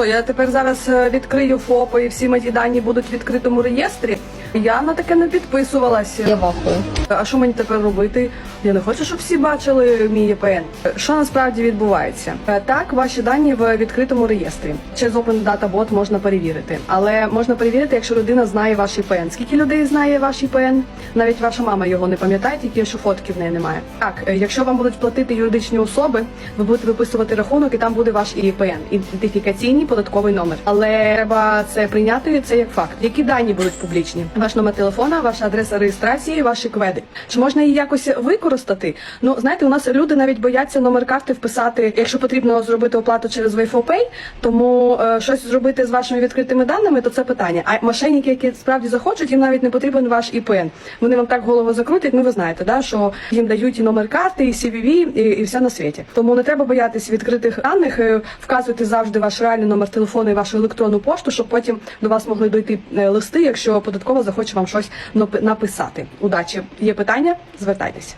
Я тепер зараз е, відкрию ФОП і всі мої дані будуть в відкритому реєстрі. Я на таке не підписувалася. Я вахую. А що мені тепер робити? Я не хочу, щоб всі бачили мій ЄПН. Що насправді відбувається? Е, Так, ваші дані в відкритому реєстрі. Через Open Data Bot можна перевірити. Але можна перевірити, якщо людина знає ваш ІПН. Скільки людей знає ваш ІПН? Навіть ваша мама його не пам'ятає, тільки що фотки в неї немає. Так, е, якщо вам будуть платити юридичні особи, ви будете виписувати рахунок, і там буде ваш ІПН, ідентифікаційний податковий номер. Але треба це прийняти це як факт. Які дані будуть публічні? Ваш номер телефона, ваша адреса реєстрації, ваші кведи. Чи можна її якось використати? Ну знаєте, у нас люди навіть бояться номер карти вписати, якщо потрібно зробити оплату через Pay, тому е, щось зробити з вашими відкритими даними, то це питання. А мошенники, які справді захочуть, їм навіть не потрібен ваш ІПН. Вони вам так голову закрутять. Ну ви знаєте, да що їм дають і номер карти, і CVV, і, і все на світі. Тому не треба боятися відкритих даних. е, Вказуйте завжди ваш реальний номер телефону і вашу електронну пошту, щоб потім до вас могли дойти е, листи, якщо податкова захоче вам щось напи- написати. Удачі! Є питання? Звертайтеся.